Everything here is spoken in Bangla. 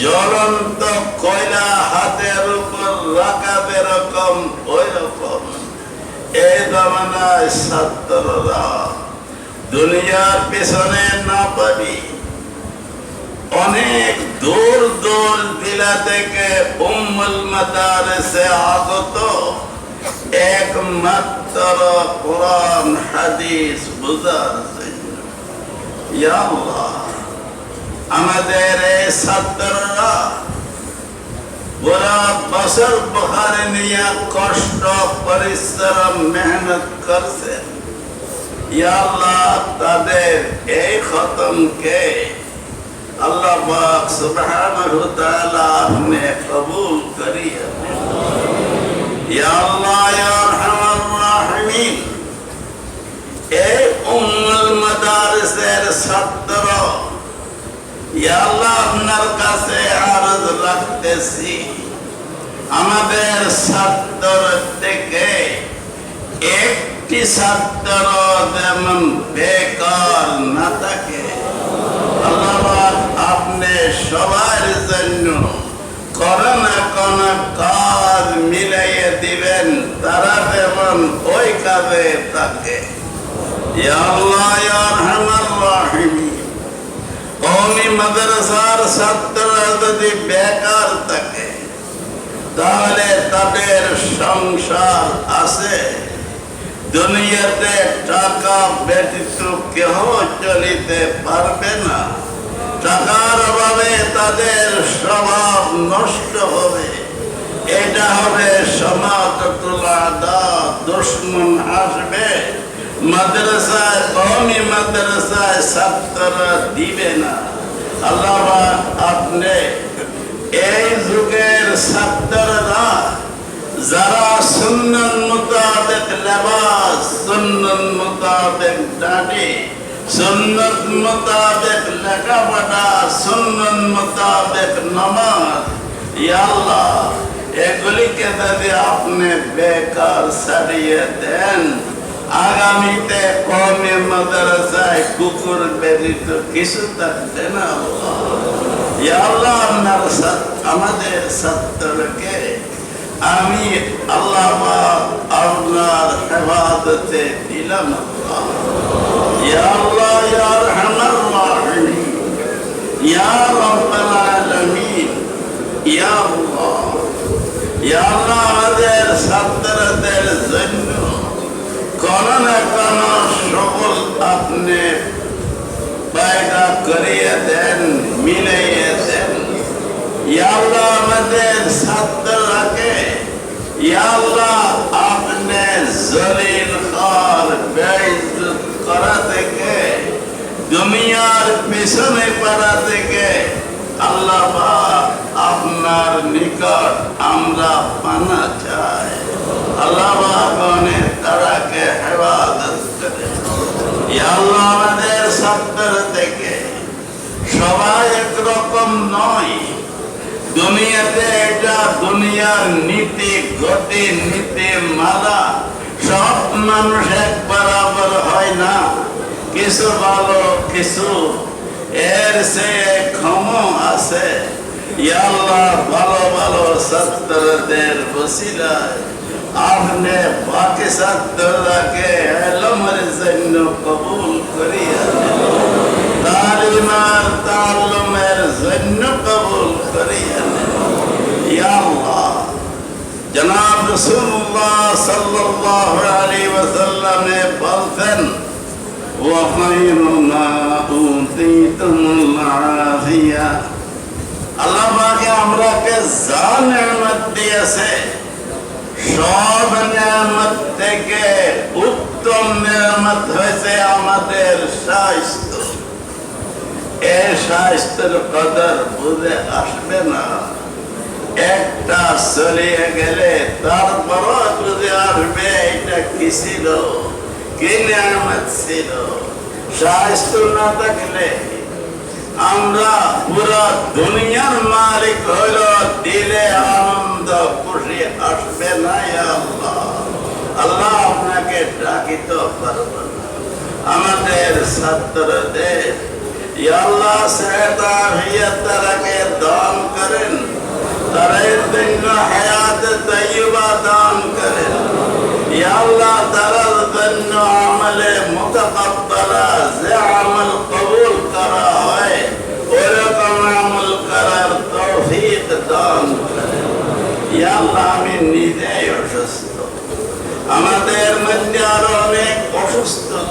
জ্বলন্ত কয়লা হাতের উপর রাখা বেরকম ওই রকম। এই জমানায় ছাত্ররা দুনিয়ার পেছনে না পারি অনেক দূর দূর জেলা থেকে উম্মুল মাদারিসে আগত একমাত্র কোরআন হাদিস বুঝার জন্য ইয়া আল্লাহ, আমাদের এই ছাত্ররা পুরা বছর বহারে নিয়ে কষ্ট পরিশ্রম মেহনত করছে ইয়া আল্লাহ তাদের এই খতমকে আল্লাহ পাক সুবহানাহু ওয়া তাআলা আপনি কবুল করিয়ে ইয়া আল্লাহ, ইয়া আরহামার রাহিমিন, এই উম্মুল মাদারিসের ছাত্র, ইয়া আল্লাহ আপনার কাছে আরজ রাখতেছি। আমাদের ছাত্র থেকে একটি ছাত্র যেমন বেকার না থাকে, আল্লাহ সবার জন্য কোনো না কোনো কাজ মিলাইয়ে দিবেন, তারা যেমন ওই কাজে থাকে। মাদ্রাসার ছাত্ররা যদি বেকার থাকে, তাহলে তাদের সংসার আছে। দুনিয়াতে টাকা ব্যতীত কেহ চলিতে পারবে না। টাকার অভাবে তাদের স্বভাব নষ্ট হবে। এটা হবে দুশ্মন আসবে। মাদ্রাসায়, কওমি মাদ্রাসায় ছাত্ররা দিবে না। আল্লাহ আপনি এই যুগের ছাত্ররা যারা সুন্নত মোতাবেক লেবাস, সুন্নত মোতাবেক দাড়ি সুন্নত মোতাবেক লেখাপড়া, সুন্নত মোতাবেক নামাজ। ইয়া আল্লাহ, এগুলিকে যদি আপনি বেকার সারিয়ে দেন, আগামীতে কমে মাদ্রাসায় কুকুর ব্যতীত কিছু থাকবে না আল্লাহ। আপনার আমাদের ছাত্রকে আমি আল্লাহ আপনার হেফাজতে দিলাম আল্লাহ। ইয়া আল্লাহ ইয়া আরহামার রাহিমিন ইয়া রাব্বাল আলামিন ইয়া আল্লাহ ইয়া আল্লাহ আমাদের ছাত্রদের জন্য কোন না কোন সকল আপনি পায়দা করিয়ে দেন মিলাইয়ে দেন ইয়া আল্লাহ আমাদের করা থেকে দুনিয়ার পিছনে পড়া থেকে আল্লাহ আপনার নিকট আমরা পানা চাই। আল্লাহ তারাকে হেফাজত করে। আল্লাহ আমাদের ছাত্র থেকে সবাই একরকম নয়। দুনিয়াতে এটা দুনিয়ার নীতি, গতি, নীতি, মালা সব মানুষ এক বরাবর হয় না। কিছু ভালো, কিছু এর সে ক্ষম আছে আল্লাহ ভালো ভালো সত্তরদের বসিলায় আপনি বাকি সত্তরকে এলমের জন্য কবুল করিয়া তালিমার তালুমের জন্য কবুল করিয়া আল্লাহ জনাব রসুল্লাহ সাল্লাল্লাহু আলাইহি ওয়াসাল্লামে বলতেন ওয়া খায়রুনা দিয়া আল্লাহ আমরাকে যা দিয়েছে। সব থেকে উত্তম হয়েছে আমাদের স্বাস্থ্য। এ স্বাস্থ্যের কদর বুঝে আসবে না। একটা চলিয়ে গেলে তারপর বুঝে আসবে, এটা কি ছিল? কি নেয়ামত ছিল? স্বাস্থ্য না থাকলে আমরা পুরো দুনিয়ার মালিক হইল দিলে আনন্দ, খুশি আসবে না আল্লাহ। আল্লাহ আপনাকে ডাকিত পারব না। আমাদের ছাত্রদের আল্লাহ সেহতা হিয়াতারাকে দান করেন। তাদের জন্য হায়াত তৈবা দান করেন। আল্লাহ, তারার জন্য আমলে মুতাকাব্বালা, যে আমল কবুল করা হয় ওরকম আমল করার তৌফিক দান করেন ইয়া আল্লাহ আমি নিজেই অসুস্থ। আমাদের মধ্যে আরও অনেক অসুস্থতা